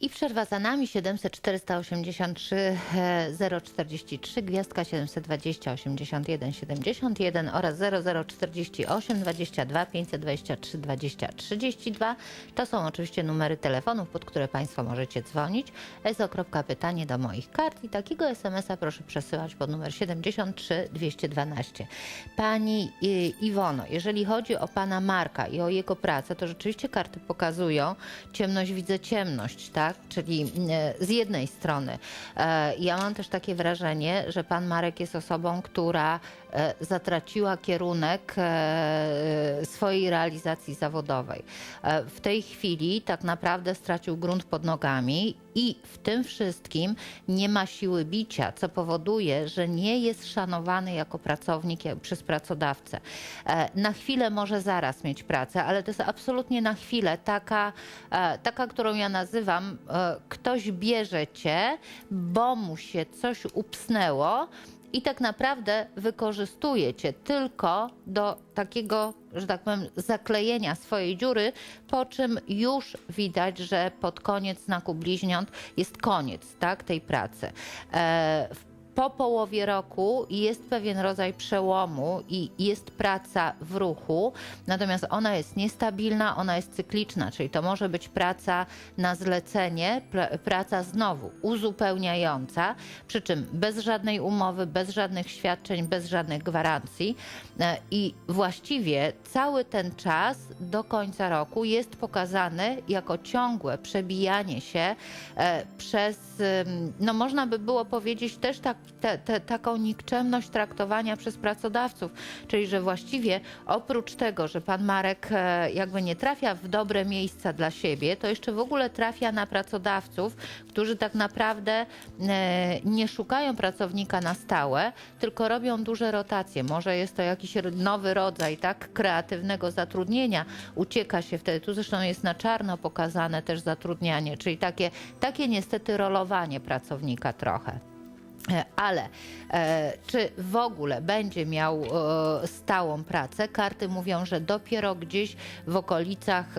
I przerwa za nami 700 483 e, 043, gwiazdka 720 81 71 oraz 0048 22 523 20 32. To są oczywiście numery telefonów, pod które Państwo możecie dzwonić. Pytanie do moich kart i takiego SMS-a proszę przesyłać pod numer 73 212. Pani y, Iwono, jeżeli chodzi o Pana Marka i o jego pracę, to rzeczywiście karty pokazują ciemność, widzę ciemność, tak? Czyli e, z jednej strony e, ja mam też takie wrażenie, że Pan Marek jest osobą, która e, zatraciła kierunek swojej realizacji zawodowej. W tej chwili tak naprawdę stracił grunt pod nogami i w tym wszystkim nie ma siły bicia, co powoduje, że nie jest szanowany jako pracownik przez pracodawcę. E, Na chwilę może zaraz mieć pracę, ale to jest absolutnie na chwilę taka, e, taka którą ja nazywam, e, ktoś bierze cię, bo mu się coś upsnęło i tak naprawdę wykorzystuje cię tylko do takiego, że tak powiem, zaklejenia swojej dziury, po czym już widać, że pod koniec znaku bliźniąt jest koniec tak, tej pracy. E, w po połowie roku jest pewien rodzaj przełomu i jest praca w ruchu, natomiast ona jest niestabilna, ona jest cykliczna, czyli to może być praca na zlecenie, pr- praca znowu uzupełniająca, przy czym bez żadnej umowy, bez żadnych świadczeń, bez żadnych gwarancji. E, i właściwie cały ten czas do końca roku jest pokazany jako ciągłe przebijanie się e, przez, no można by było powiedzieć też tak, te, te, taką nikczemność traktowania przez pracodawców, czyli że właściwie oprócz tego, że pan Marek e, jakby nie trafia w dobre miejsca dla siebie, to jeszcze w ogóle trafia na pracodawców, którzy tak naprawdę e, nie szukają pracownika na stałe, tylko robią duże rotacje. Może jest to jakiś nowy rodzaj tak kreatywnego zatrudnienia. Ucieka się wtedy. Tu zresztą jest na czarno pokazane też zatrudnianie, czyli takie, takie niestety rolowanie pracownika trochę. E, Ale e, czy w ogóle będzie miał e, stałą pracę? Karty mówią, że dopiero gdzieś w okolicach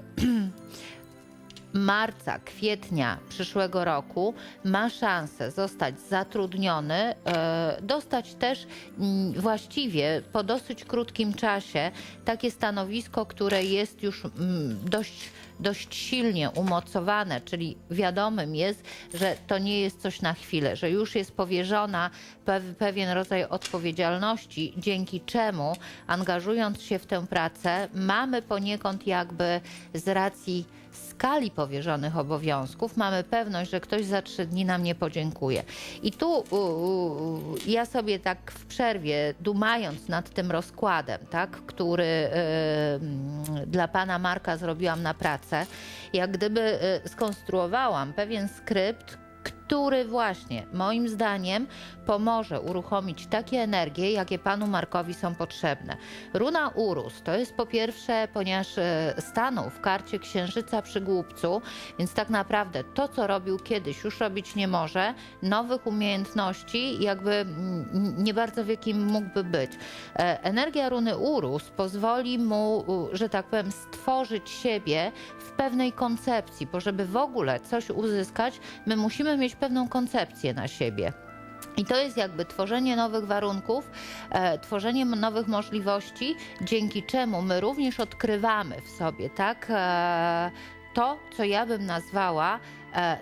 marca, kwietnia przyszłego roku ma szansę zostać zatrudniony, e, dostać też mm, właściwie po dosyć krótkim czasie takie stanowisko, które jest już mm, dość dość silnie umocowane, czyli wiadomym jest, że to nie jest coś na chwilę, że już jest powierzona pew- pewien rodzaj odpowiedzialności, dzięki czemu angażując się w tę pracę, mamy poniekąd jakby z racji skali powierzonych obowiązków mamy pewność, że ktoś za trzy dni nam nie podziękuje. I tu u, u, ja sobie tak w przerwie, dumając nad tym rozkładem, tak, który y, mm, dla pana Marka zrobiłam na pracę, jak gdyby y, skonstruowałam pewien skrypt, który właśnie moim zdaniem pomoże uruchomić takie energie, jakie panu Markowi są potrzebne. Runa Urus to jest po pierwsze, ponieważ e, stanął w karcie księżyca przy głupcu, więc tak naprawdę to, co robił kiedyś, już robić nie może. Nowych umiejętności, jakby mm, nie bardzo w jakim mógłby być. E, Energia runy Urus pozwoli mu, że tak powiem, stworzyć siebie w pewnej koncepcji, bo żeby w ogóle coś uzyskać, my musimy mieć pewną koncepcję na siebie. I to jest jakby tworzenie nowych warunków, e, tworzenie nowych możliwości, dzięki czemu my również odkrywamy w sobie, tak? E, to, co ja bym nazwała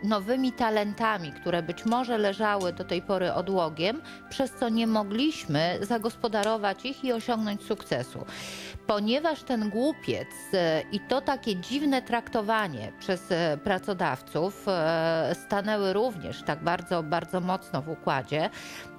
nowymi talentami, które być może leżały do tej pory odłogiem, przez co nie mogliśmy zagospodarować ich i osiągnąć sukcesu. Ponieważ ten głupiec e, i to takie dziwne traktowanie przez e, pracodawców e, stanęły również tak bardzo, bardzo mocno w układzie,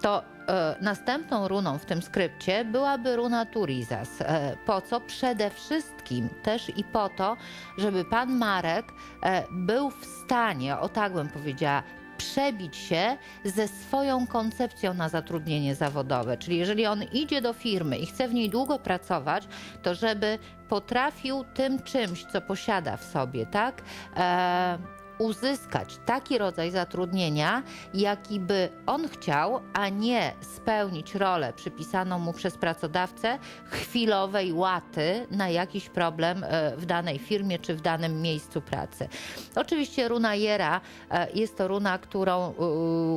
to e, następną runą w tym skrypcie byłaby runa Turizas. E, Po co? Przede wszystkim też i po to, żeby pan Marek e, był w stanie, o tak bym powiedziała, przebić się ze swoją koncepcją na zatrudnienie zawodowe. Czyli jeżeli on idzie do firmy i chce w niej długo pracować, to żeby potrafił tym czymś, co posiada w sobie, tak? E, uzyskać taki rodzaj zatrudnienia, jaki by on chciał, a nie spełnić rolę przypisaną mu przez pracodawcę chwilowej łaty na jakiś problem e, w danej firmie czy w danym miejscu pracy. Oczywiście runa Jera e, jest to runa, którą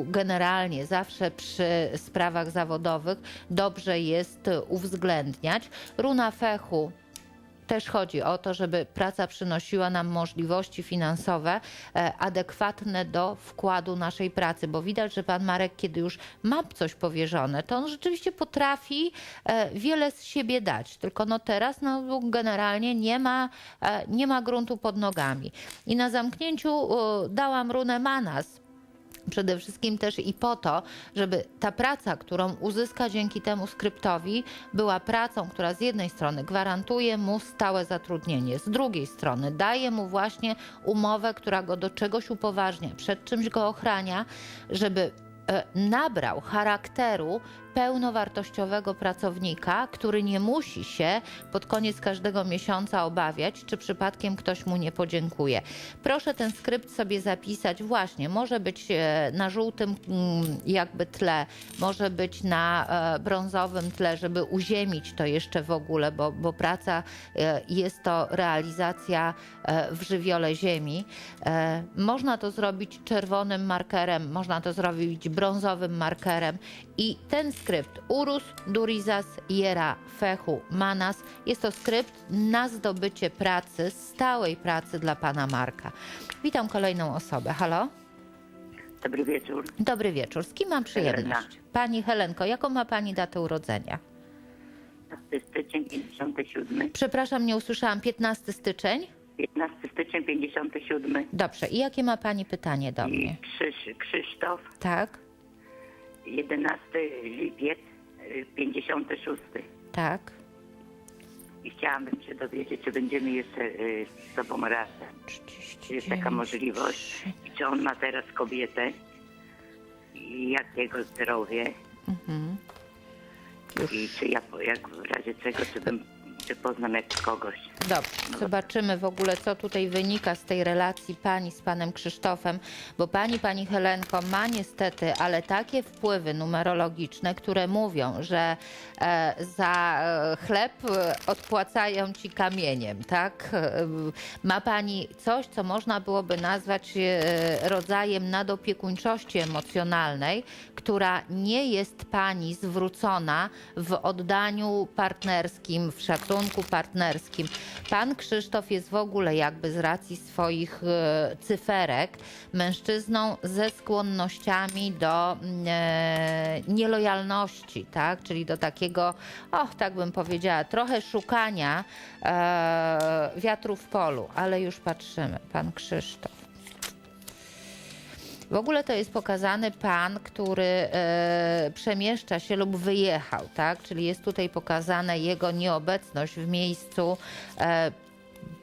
generalnie zawsze przy sprawach zawodowych dobrze jest uwzględniać. Runa Fechu też chodzi o to, żeby praca przynosiła nam możliwości finansowe e, adekwatne do wkładu naszej pracy, bo widać, że pan Marek, kiedy już ma coś powierzone, to on rzeczywiście potrafi e, wiele z siebie dać, tylko no teraz no, generalnie nie ma, e, nie ma gruntu pod nogami. I na zamknięciu dałam runę Manas, Przede wszystkim też i po to, żeby ta praca, którą uzyska dzięki temu skryptowi, była pracą, która z jednej strony gwarantuje mu stałe zatrudnienie, z drugiej strony daje mu właśnie umowę, która go do czegoś upoważnia, przed czymś go ochrania, żeby e, nabrał charakteru pełnowartościowego pracownika, który nie musi się pod koniec każdego miesiąca obawiać, czy przypadkiem ktoś mu nie podziękuje. Proszę ten skrypt sobie zapisać właśnie. Może być e, na żółtym mm, jakby tle, może być na e, brązowym tle, żeby uziemić to jeszcze w ogóle, bo, bo praca e, jest to realizacja w żywiole ziemi. Można to zrobić czerwonym markerem, można to zrobić brązowym markerem i ten skrypt Urus, Durizas, Jera, Fechu, Manas jest to skrypt na zdobycie pracy, stałej pracy dla pana Marka. Witam kolejną osobę. Halo? Dobry wieczór. Dobry wieczór. Z kim mam przyjemność? Pani Helenko, jaką ma pani datę urodzenia? Styczeń 57. Przepraszam, nie usłyszałam. 15 styczeń? 15 styczeń 57. Dobrze. I jakie ma pani pytanie do mnie? Krzyż, Krzysztof. Tak? 11 lipiec y, 56. Tak? I chciałabym się dowiedzieć, czy będziemy jeszcze y, z sobą razem. Czy jest taka 39, możliwość? I czy on ma teraz kobietę? I jak jego zdrowie? Mhm. I czy ja, jak w razie czego, czy, bym, czy poznam jak kogoś? Dobrze, zobaczymy w ogóle, co tutaj wynika z tej relacji pani z panem Krzysztofem, bo pani, pani Helenko ma niestety, ale takie wpływy numerologiczne, które mówią, że e, za e, chleb e, odpłacają ci kamieniem, tak? E, ma pani coś, co można byłoby nazwać e, rodzajem nadopiekuńczości emocjonalnej, która nie jest pani zwrócona w oddaniu partnerskim, w szacunku partnerskim. Pan Krzysztof jest w ogóle jakby z racji swoich e, cyferek mężczyzną ze skłonnościami do e, nielojalności, tak? Czyli do takiego, och, tak bym powiedziała, trochę szukania e, wiatru w polu, ale już patrzymy. Pan Krzysztof. W ogóle to jest pokazany pan, który e, przemieszcza się lub wyjechał, tak? Czyli jest tutaj pokazana jego nieobecność w miejscu e,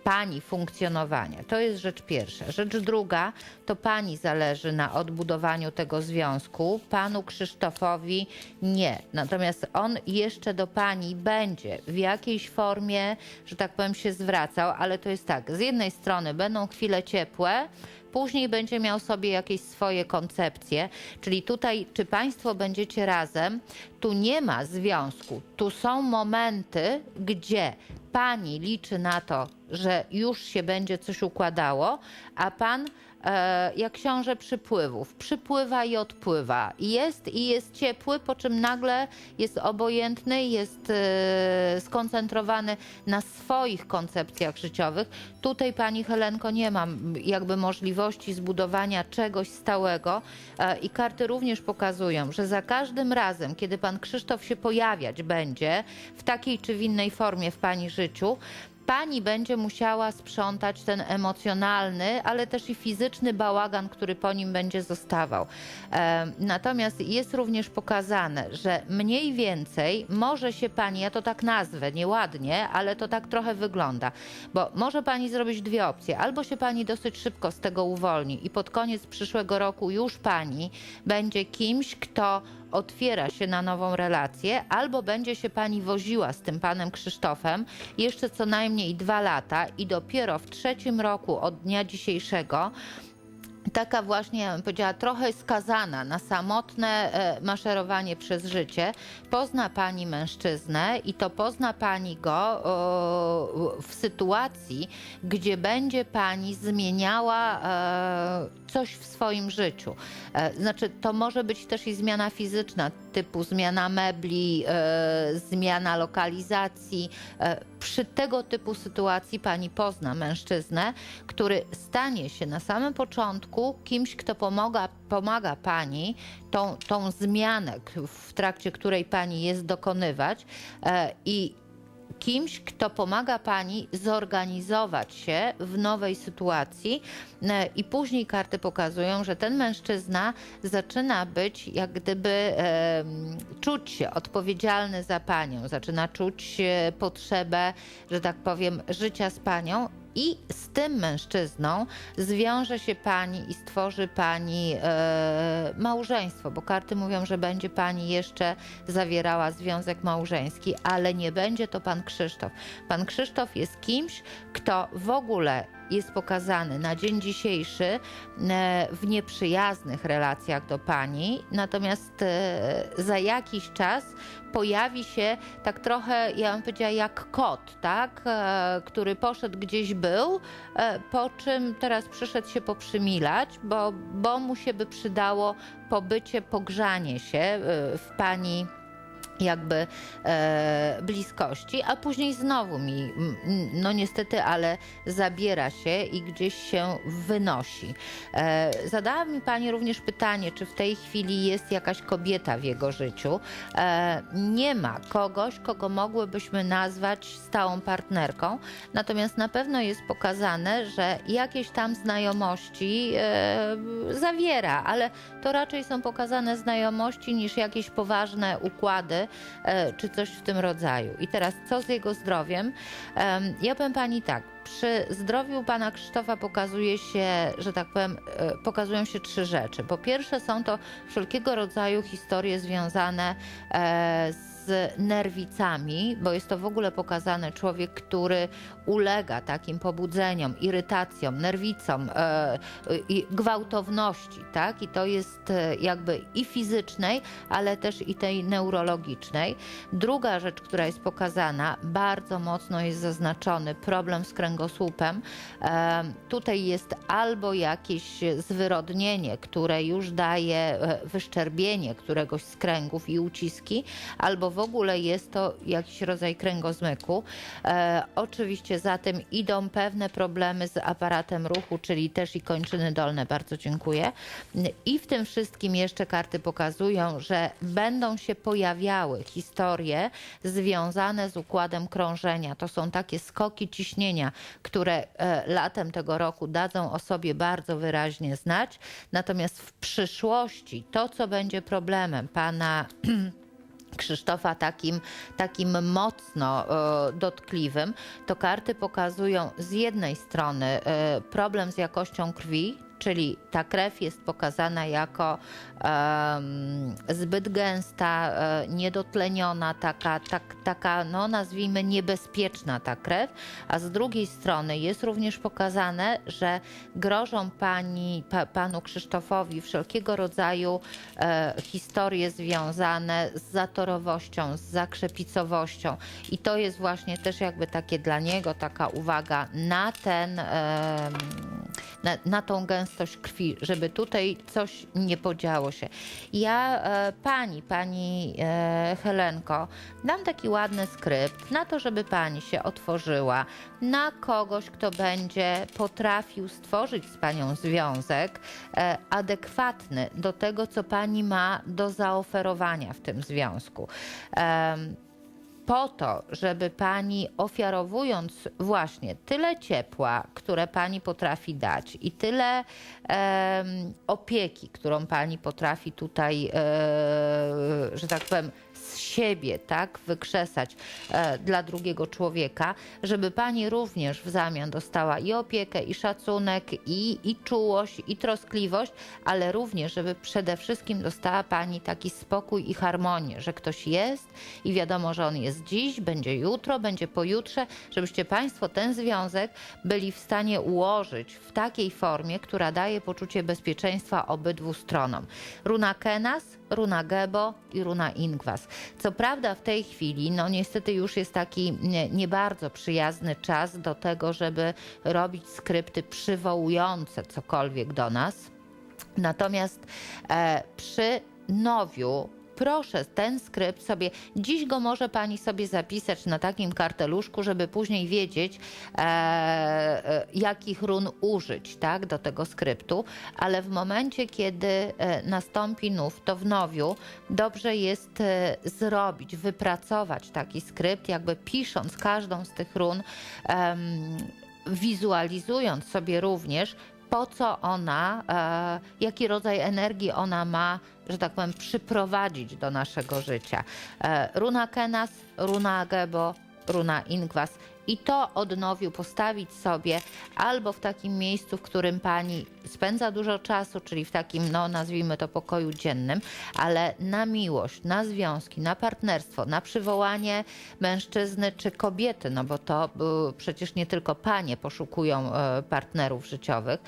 pani funkcjonowania. To jest rzecz pierwsza. Rzecz druga, to pani zależy na odbudowaniu tego związku, panu Krzysztofowi nie. Natomiast on jeszcze do pani będzie w jakiejś formie, że tak powiem, się zwracał, ale to jest tak, z jednej strony będą chwile ciepłe, Później będzie miał sobie jakieś swoje koncepcje, czyli tutaj, czy Państwo będziecie razem, tu nie ma związku. Tu są momenty, gdzie Pani liczy na to, że już się będzie coś układało, a Pan jak książę przypływów. Przypływa i odpływa. Jest i jest ciepły, po czym nagle jest obojętny, jest e, skoncentrowany na swoich koncepcjach życiowych. Tutaj pani Helenko nie mam jakby możliwości zbudowania czegoś stałego e, i karty również pokazują, że za każdym razem, kiedy pan Krzysztof się pojawiać będzie w takiej czy w innej formie w pani życiu, pani będzie musiała sprzątać ten emocjonalny, ale też i fizyczny bałagan, który po nim będzie zostawał. Natomiast jest również pokazane, że mniej więcej może się pani, ja to tak nazwę, nieładnie, ale to tak trochę wygląda, bo może pani zrobić dwie opcje. Albo się pani dosyć szybko z tego uwolni i pod koniec przyszłego roku już pani będzie kimś, kto otwiera się na nową relację, albo będzie się pani woziła z tym panem Krzysztofem jeszcze co najmniej dwa lata i dopiero w trzecim roku od dnia dzisiejszego taka właśnie, ja bym powiedziała, trochę skazana na samotne e, maszerowanie przez życie, pozna pani mężczyznę i to pozna pani go w sytuacji, gdzie będzie pani zmieniała e, coś w swoim życiu. E, Znaczy, to może być też i zmiana fizyczna, typu zmiana mebli, e, zmiana lokalizacji. E, Przy tego typu sytuacji pani pozna mężczyznę, który stanie się na samym początku kimś, kto pomaga, pomaga pani tą, tą zmianę, w trakcie której pani jest dokonywać e, i kimś, kto pomaga pani zorganizować się w nowej sytuacji. E, I później karty pokazują, że ten mężczyzna zaczyna być jak gdyby em, czuć się odpowiedzialny za panią, zaczyna czuć e, potrzebę, że tak powiem, życia z panią. I z tym mężczyzną zwiąże się pani i stworzy pani e, małżeństwo, bo karty mówią, że będzie pani jeszcze zawierała związek małżeński, ale nie będzie to pan Krzysztof. Pan Krzysztof jest kimś, kto w ogóle jest pokazany na dzień dzisiejszy e, w nieprzyjaznych relacjach do pani, natomiast e, za jakiś czas pojawi się tak trochę, ja bym powiedziała, jak kot, tak? E, który poszedł gdzieś był, po czym teraz przyszedł się poprzymilać, bo, bo mu się by przydało pobycie, pogrzanie się w pani jakby e, bliskości, a później znowu mi, no niestety, ale zabiera się i gdzieś się wynosi. E, zadała mi Pani również pytanie, czy w tej chwili jest jakaś kobieta w jego życiu. E, nie ma kogoś, kogo mogłybyśmy nazwać stałą partnerką, natomiast na pewno jest pokazane, że jakieś tam znajomości e, zawiera, ale to raczej są pokazane znajomości niż jakieś poważne układy czy coś w tym rodzaju. I teraz co z jego zdrowiem? Em, Ja powiem pani tak. Przy zdrowiu pana Krzysztofa pokazuje się, że tak powiem, e, pokazują się trzy rzeczy. Po pierwsze są to wszelkiego rodzaju historie związane e, z nerwicami, bo jest to w ogóle pokazane człowiek, który ulega takim pobudzeniom, irytacjom, nerwicom, i gwałtowności, tak? I to jest e, jakby i fizycznej, ale też i tej neurologicznej. Druga rzecz, która jest pokazana, bardzo mocno jest zaznaczony problem z kręgosłupem. E, Tutaj jest albo jakieś zwyrodnienie, które już daje wyszczerbienie któregoś z kręgów i uciski, albo w ogóle jest to jakiś rodzaj kręgozmyku. E, oczywiście za tym idą pewne problemy z aparatem ruchu, czyli też i kończyny dolne. Bardzo dziękuję. I w tym wszystkim jeszcze karty pokazują, że będą się pojawiały historie związane z układem krążenia. To są takie skoki ciśnienia, które e, latem tego roku dadzą o sobie bardzo wyraźnie znać. Natomiast w przyszłości to, co będzie problemem pana Krzysztofa takim, takim mocno e, dotkliwym, to karty pokazują z jednej strony e, problem z jakością krwi, czyli ta krew jest pokazana jako em, zbyt gęsta, e, niedotleniona, taka, tak, taka no nazwijmy niebezpieczna ta krew, a z drugiej strony jest również pokazane, że grożą pani, pa, panu Krzysztofowi wszelkiego rodzaju e, historie związane z zatorowością, z zakrzepicowością. I to jest właśnie też jakby takie dla niego taka uwaga na ten, em, na, na tą gęstość krwi, żeby tutaj coś nie podziało się. Ja e, pani, pani e, Helenko, dam taki ładny skrypt na to, żeby pani się otworzyła na kogoś, kto będzie potrafił stworzyć z panią związek e, adekwatny do tego, co pani ma do zaoferowania w tym związku. Em, po to, żeby pani ofiarowując właśnie tyle ciepła, które pani potrafi dać i tyle em, opieki, którą pani potrafi tutaj, e, że tak powiem, siebie, tak, wykrzesać e, dla drugiego człowieka, żeby pani również w zamian dostała i opiekę, i szacunek, i, i czułość, i troskliwość, ale również, żeby przede wszystkim dostała pani taki spokój i harmonię, że ktoś jest i wiadomo, że on jest dziś, będzie jutro, będzie pojutrze, żebyście państwo ten związek byli w stanie ułożyć w takiej formie, która daje poczucie bezpieczeństwa obydwu stronom. Runa Kenas, runa Gebo i runa Ingwas. Co prawda w tej chwili, no niestety już jest taki nie, nie bardzo przyjazny czas do tego, żeby robić skrypty przywołujące cokolwiek do nas. Natomiast e, przy nowiu proszę ten skrypt sobie, dziś go może pani sobie zapisać na takim karteluszku, żeby później wiedzieć, e, e, jakich run użyć tak, do tego skryptu, ale w momencie, kiedy e, nastąpi nów, to w nowiu dobrze jest e, zrobić, wypracować taki skrypt, jakby pisząc każdą z tych run, wizualizując sobie również, po co ona, e, jaki rodzaj energii ona ma, że tak powiem, przyprowadzić do naszego życia. E, runa Kenas, runa Gebo, runa Ingwas. I to odnowił postawić sobie albo w takim miejscu, w którym pani spędza dużo czasu, czyli w takim, no nazwijmy to pokoju dziennym, ale na miłość, na związki, na partnerstwo, na przywołanie mężczyzny czy kobiety, no bo to y, przecież nie tylko panie poszukują y, partnerów życiowych.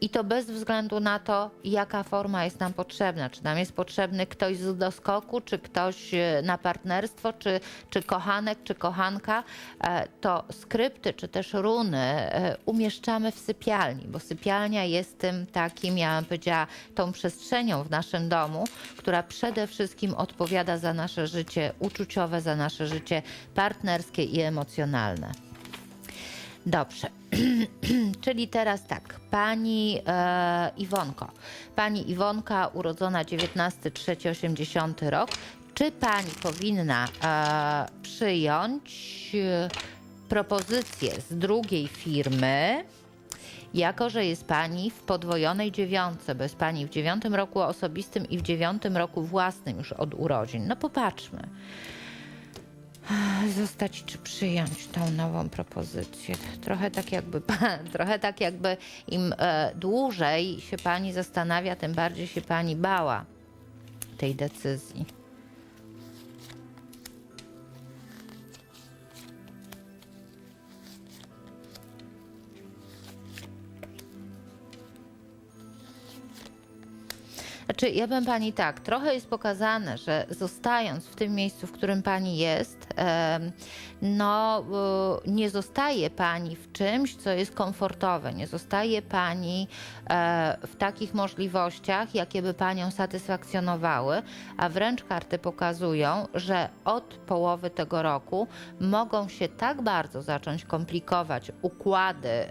I to bez względu na to, jaka forma jest nam potrzebna. Czy nam jest potrzebny ktoś z doskoku, czy ktoś y, na partnerstwo, czy, czy kochanek, czy kochanka, e, skrypty, czy też runy e, umieszczamy w sypialni, bo sypialnia jest tym takim, ja bym powiedziała, tą przestrzenią w naszym domu, która przede wszystkim odpowiada za nasze życie uczuciowe, za nasze życie partnerskie i emocjonalne. Dobrze. Czyli teraz tak, pani e, Iwonko. Pani Iwonka, urodzona 19.3.80 rok. Czy pani powinna e, przyjąć propozycję z drugiej firmy, jako że jest pani w podwojonej dziewiątce, bo jest pani w dziewiątym roku osobistym i w dziewiątym roku własnym już od urodzin? No popatrzmy zostać czy przyjąć tą nową propozycję. Trochę tak jakby, trochę tak jakby im e, dłużej się pani zastanawia, tym bardziej się pani bała tej decyzji. Znaczy, ja bym pani tak, trochę jest pokazane, że zostając w tym miejscu, w którym pani jest, no y, nie zostaje pani w czymś, co jest komfortowe, nie zostaje pani e, w takich możliwościach, jakie by panią satysfakcjonowały, a wręcz karty pokazują, że od połowy tego roku mogą się tak bardzo zacząć komplikować układy e,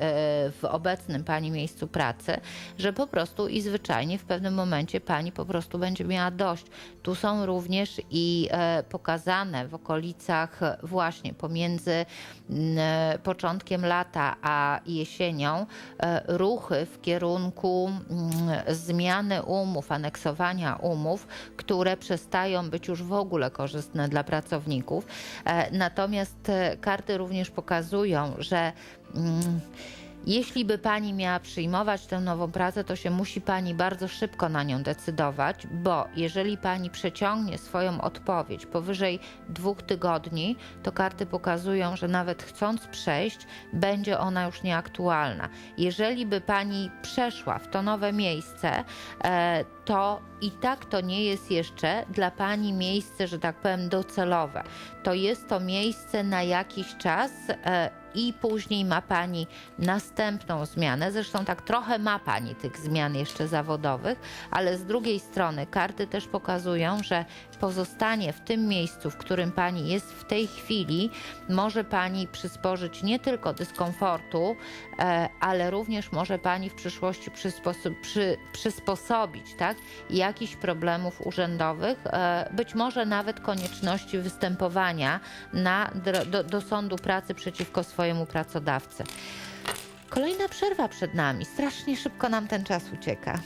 w obecnym pani miejscu pracy, że po prostu i zwyczajnie w pewnym momencie pani po prostu będzie miała dość. Tu są również i e, pokazane w okolicach właśnie pomiędzy mm, początkiem lata a jesienią e, ruchy w kierunku mm, zmiany umów, aneksowania umów, które przestają być już w ogóle korzystne dla pracowników. E, Natomiast e, karty również pokazują, że mm, jeśli by pani miała przyjmować tę nową pracę, to się musi pani bardzo szybko na nią decydować, bo jeżeli pani przeciągnie swoją odpowiedź powyżej dwóch tygodni, to karty pokazują, że nawet chcąc przejść, będzie ona już nieaktualna. Jeżeli by pani przeszła w to nowe miejsce, e, to i tak to nie jest jeszcze dla pani miejsce, że tak powiem, docelowe. To jest to miejsce na jakiś czas. I później ma Pani następną zmianę. Zresztą tak trochę ma Pani tych zmian jeszcze zawodowych, ale z drugiej strony karty też pokazują, że pozostanie w tym miejscu, w którym Pani jest w tej chwili, może Pani przysporzyć nie tylko dyskomfortu, e, ale również może Pani w przyszłości przy, przysposobić tak, jakichś problemów urzędowych, e, być może nawet konieczności występowania na, do, do sądu pracy przeciwko swojemu pracodawcy. Kolejna przerwa przed nami. Strasznie szybko nam ten czas ucieka.